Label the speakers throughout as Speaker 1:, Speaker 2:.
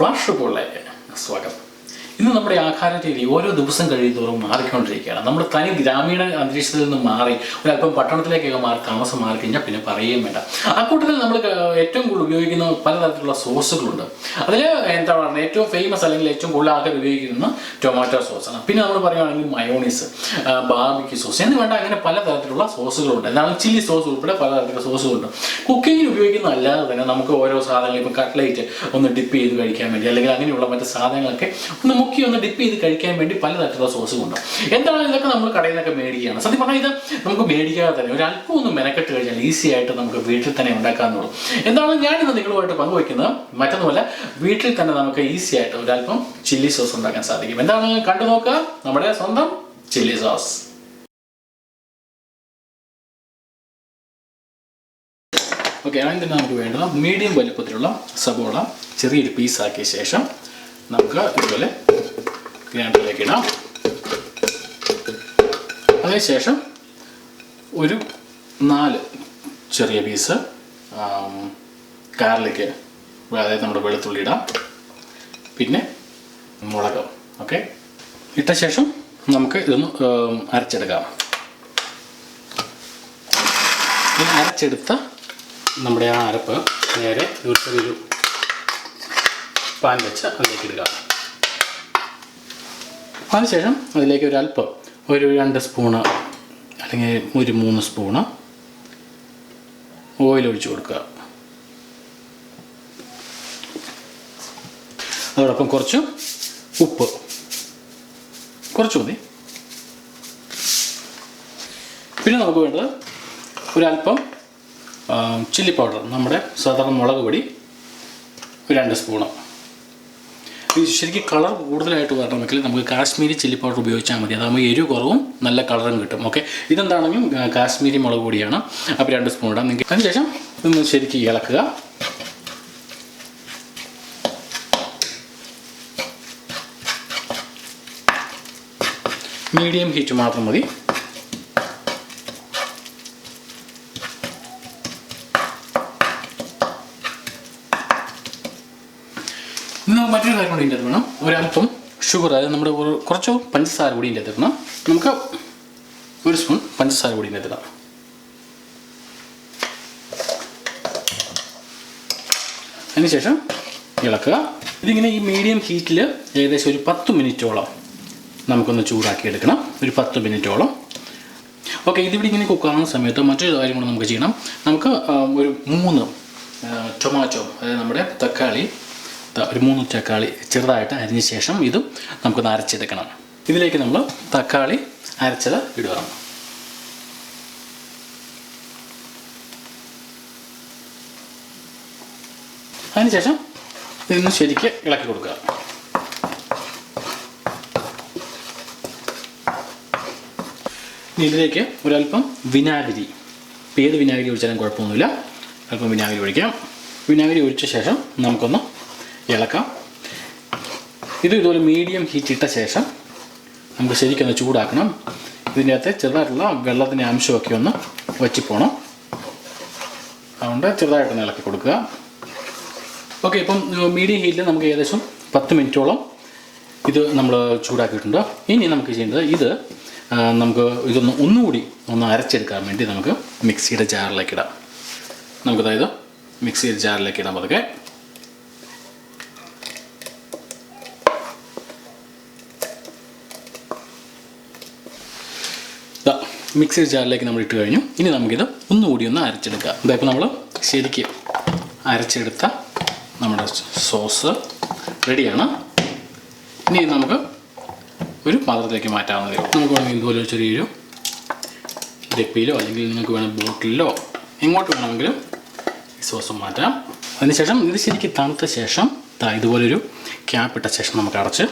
Speaker 1: Flash റിപ്പോർട്ടിലേക്ക് സ്വാഗതം ഇന്ന് നമ്മുടെ ആഹാര രീതി ഓരോ ദിവസം കഴിയുന്നതോറും മാറിക്കൊണ്ടിരിക്കുകയാണ്. നമ്മൾ തനി ഗ്രാമീണ അന്തരീക്ഷത്തിൽ നിന്ന് മാറി ഒരല്പം പട്ടണത്തിലേക്കൊക്കെ മാറി താമസം മാറി കഴിഞ്ഞാൽ പിന്നെ പറയുകയും വേണ്ട. ആ കൂട്ടത്തിൽ നമ്മൾ ഏറ്റവും കൂടുതൽ ഉപയോഗിക്കുന്ന പലതരത്തിലുള്ള സോസുകളുണ്ട്. അതിൽ എന്താ പറയുക ഏറ്റവും ഫേമസ് അല്ലെങ്കിൽ ഏറ്റവും കൂടുതൽ ആൾക്കാർ ഉപയോഗിക്കുന്ന ടൊമാറ്റോ സോസാണ് പിന്നെ നമ്മൾ പറയുകയാണെങ്കിൽ മയോണീസ് ബാർബിക്യൂ സോസ് എന്ന് വേണ്ട അങ്ങനെ പലതരത്തിലുള്ള സോസുകളുണ്ട്. എന്താണ് ചില്ലി സോസ് ഉൾപ്പെടെ പലതരത്തിലുള്ള സോസുകളുണ്ട്. കുക്കിങ്ങിന് ഉപയോഗിക്കുന്ന അല്ലാതെ തന്നെ നമുക്ക് ഓരോ സാധനങ്ങൾ ഇപ്പോൾ കട്ട്ലേറ്റ് ഒന്ന് ഡിപ്പ് ചെയ്ത് കഴിക്കാൻ വേണ്ടി അല്ലെങ്കിൽ അങ്ങനെയുള്ള മറ്റ് സാധനങ്ങളൊക്കെ ഒന്ന് മുക്കി ഒന്ന് ഡിപ്പ് ചെയ്ത് കഴിക്കാൻ വേണ്ടി പലതരത്തിലുള്ള സോസും ഉണ്ടാവും. എന്താണ് ഇതൊക്കെ നമ്മൾ കടയിൽ നിന്നൊക്കെ മേടിക്കുകയാണ് സത്യം പറഞ്ഞാൽ ഇത് നമുക്ക് മേടിക്കാതെ തന്നെ ഒരു അല്പം ഒന്ന് മെനക്കെട്ട് കഴിഞ്ഞാൽ ഈസി ആയിട്ട് നമുക്ക് വീട്ടിൽ തന്നെ ഉണ്ടാക്കാവുന്നുള്ളൂ എന്താണ് ഞാനിന്ന് നിങ്ങളുമായിട്ട് പങ്കുവയ്ക്കുന്നത് മറ്റൊന്നുമല്ല വീട്ടിൽ തന്നെ നമുക്ക് ഈസി ആയിട്ട് ഒരല്പം ചില്ലി സോസ് ഉണ്ടാക്കാൻ സാധിക്കും. എന്താണ് കണ്ടു നോക്കുക? നമ്മുടെ സ്വന്തം ചില്ലി സോസ് ഓക്കെ അതിന് തന്നെ നമുക്ക് വേണ്ടത് മീഡിയം വലുപ്പത്തിലുള്ള സബോള ചെറിയൊരു പീസാക്കിയ ശേഷം നമുക്ക് ഇതുപോലെ ഗ്രൈൻഡറിലേക്ക് അതിനുശേഷം ഒരു നാല് ചെറിയ പീസ് കാറിലേക്ക് അതായത് നമ്മുടെ വെളുത്തുള്ളി ഇടാം. പിന്നെ മുളക് ഓക്കെ? ഇട്ട ശേഷം നമുക്ക് ഇതൊന്ന് അരച്ചെടുക്കാം. ഈ അരച്ചെടുത്ത നമ്മുടെ ആ അരപ്പ് നേരെ ഒരു ചെറിയൊരു പാൻ വെച്ച് അതിലേക്ക് ഇടുക. അതിനുശേഷം അതിലേക്ക് ഒരു അല്പം ഒരു രണ്ട് സ്പൂണ് അല്ലെങ്കിൽ ഒരു മൂന്ന് സ്പൂണ് ഓയിൽ ഒഴിച്ചു കൊടുക്കുക. അതോടൊപ്പം കുറച്ച് ഉപ്പ്. കുറച്ച് മതി. പിന്നെ നമുക്ക് വേണ്ടത് ഒരല്പം ചില്ലി പൗഡർ നമ്മുടെ സാധാരണ മുളക് പൊടി ഒരു രണ്ട് സ്പൂണ്. ശരിക്കും കളർ കൂടുതലായിട്ട് വരണമെങ്കിൽ നമുക്ക് കാശ്മീരി ചില്ലി പൗഡർ ഉപയോഗിച്ചാൽ മതി. അതാകുമ്പോൾ എരിവ് കുറവും നല്ല കളറും കിട്ടും. ഓക്കെ ഇതെന്താണെങ്കിലും കാശ്മീരി മുളക് പൊടിയാണ്. അപ്പോൾ രണ്ട് സ്പൂൺ ഇടാം. നിങ്ങൾക്ക് അതിനുശേഷം ഇതൊന്ന് ശരിക്കും ഇളക്കുക. മീഡിയം ഹീറ്റ് മാത്രം മതി. മറ്റൊരു കാര്യം കൂടി ഇതിന്റെ അകത്ത് വേണം ഒരല്പം ഷുഗർ അതായത് നമ്മുടെ ഒരു കുറച്ച് പഞ്ചസാര കൂടി ഇതിന്റെ ഇടണം. നമുക്ക് ഒരു സ്പൂൺ പഞ്ചസാര കൂടി ഇതിന്റെ അകത്ത് ഇടാം. അതിനുശേഷം ഇളക്കുക. ഇതിങ്ങനെ ഈ മീഡിയം ഹീറ്റിൽ ഏകദേശം ഒരു പത്ത് മിനിറ്റോളം നമുക്കൊന്ന് ചൂടാക്കി എടുക്കണം. ഒരു പത്ത് മിനിറ്റോളം. ഓക്കെ ഇതിവിടെ ഇങ്ങനെ കുക്കാകുന്ന സമയത്ത് മറ്റൊരു കാര്യം കൂടെ നമുക്ക് ചെയ്യണം. നമുക്ക് ഒരു മൂന്ന് ടൊമാറ്റോ അതായത് നമ്മുടെ തക്കാളി ഒരു മൂന്ന് തക്കാളി ചെറുതായിട്ട് അരിഞ്ഞ ശേഷം ഇതും നമുക്കൊന്ന് അരച്ചെടുക്കണം. ഇതിലേക്ക് നമ്മൾ തക്കാളി അരച്ചത് ഇടുക. അതിനുശേഷം ഇതൊന്ന് ശരിക്ക് ഇളക്കി കൊടുക്കുക. ഇതിലേക്ക് ഒരല്പം വിനാഗിരി. ഏത് വിനാഗിരി ഒഴിച്ചാലും കുഴപ്പമൊന്നുമില്ല. അല്പം വിനാഗിരി ഒഴിക്കാം. വിനാഗിരി ഒഴിച്ച ശേഷം നമുക്കൊന്ന് ഇളക്കാം. ഇത് ഇതുപോലെ മീഡിയം ഹീറ്റ് ഇട്ട ശേഷം നമുക്ക് ശരിക്കൊന്ന് ചൂടാക്കണം. ഇതിന്റെ അകത്ത് ചെറുതായിട്ടുള്ള വെള്ളത്തിന്റെ അംശമൊക്കെ ഒന്ന് വച്ചിപ്പോണം അതുകൊണ്ട് ചെറുതായിട്ടൊന്ന് ഇളക്കി കൊടുക്കുക. ഓക്കെ ഇപ്പം മീഡിയം ഹീറ്റിൽ നമുക്ക് ഏകദേശം പത്ത് മിനിറ്റോളം ഇത് നമ്മൾ ചൂടാക്കിയിട്ടുണ്ട്. ഇനി നമുക്ക് ചെയ്യേണ്ടത് ഇത് നമുക്ക് ഇതൊന്ന് ഒന്നുകൂടി ഒന്ന് അരച്ചെടുക്കാൻ വേണ്ടി നമുക്ക് മിക്സിയുടെ ജാറിലേക്ക് ഇടാം. നമുക്കതായത് മിക്സിയുടെ ജാറിലേക്ക് ഇടാം പതുക്കെ. ദാ, മിക്സിയുടെ ജാറിലേക്ക് നമ്മൾ ഇട്ട് കഴിഞ്ഞു. ഇനി നമുക്കിത് ഒന്നുകൂടി ഒന്ന് അരച്ചെടുക്കാം. ഇതായപ്പോൾ നമ്മൾ ശരിക്കും അരച്ചെടുത്ത നമ്മുടെ സോസ് റെഡിയാണ്. ഇനി നമുക്ക് ഒരു പാത്രത്തിലേക്ക് മാറ്റാവുന്നതേ നമുക്ക് വേണമെങ്കിൽ ഇതുപോലെ ചെറിയൊരു ഡെപ്പിയിലോ അല്ലെങ്കിൽ നിങ്ങൾക്ക് വേണം ബോട്ടിലോ എങ്ങോട്ട് വേണമെങ്കിലും ഈ സോസ് മാറ്റാം. അതിനുശേഷം ഇത് ശരിക്കും തണുത്ത ശേഷം ഇതുപോലൊരു ക്യാപ്പ് ഇട്ട ശേഷം നമുക്ക് അടച്ച്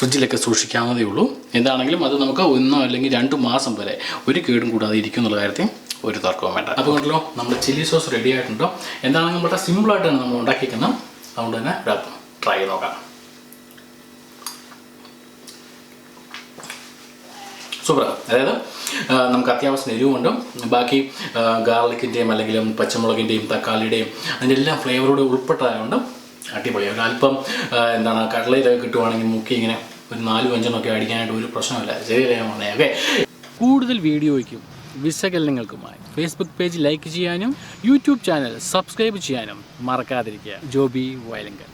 Speaker 1: ഫ്രിഡ്ജിലൊക്കെ സൂക്ഷിക്കാവുന്നതേ ഉള്ളൂ. എന്താണെങ്കിലും അത് നമുക്ക് ഒന്നോ അല്ലെങ്കിൽ രണ്ട് മാസം വരെ ഒരു കേടും കൂടാതെ ഇരിക്കും എന്നുള്ള കാര്യത്തിൽ ഒരു തർക്കവും വേണ്ട. അപ്പോൾ കണ്ടല്ലോ നമ്മുടെ ചില്ലി സോസ് റെഡി ആയിട്ടുണ്ടോ? എന്താണെങ്കിലും വളരെ സിമ്പിളായിട്ടാണ് നമ്മൾ ഉണ്ടാക്കിയിരിക്കുന്നത് അതുകൊണ്ട് തന്നെ ഒരല്പം ട്രൈ ചെയ്ത് നോക്കാം. സൂപ്പർ അതായത് നമുക്ക് അത്യാവശ്യം എരിവുമുണ്ട്. ബാക്കി ഗാർലിക്കിന്റെയും അല്ലെങ്കിൽ പച്ചമുളകിന്റെയും തക്കാളിയുടെയും അതിന്റെ എല്ലാം ഫ്ലേവറോട് ഉൾപ്പെട്ടതായതുകൊണ്ട് അടിപൊളിയാണ് അല്പം എന്താണ് കടലയിലൊക്കെ കിട്ടുവാണെങ്കിൽ മുക്കി ഇങ്ങനെ ഒരു നാലും അഞ്ചെണ്ണമൊക്കെ അടിക്കാനായിട്ട് ഒരു പ്രശ്നമില്ല. ശരിയല്ലേ മോനെ. ഓക്കെ കൂടുതൽ വീഡിയോയ്ക്കും വിശകലനങ്ങൾക്കുമായി ഫേസ്ബുക്ക് പേജ് ലൈക്ക് ചെയ്യാനും യൂട്യൂബ് ചാനൽ സബ്സ്ക്രൈബ് ചെയ്യാനും മറക്കാതിരിക്കുക. ജോബി വയലങ്കൽ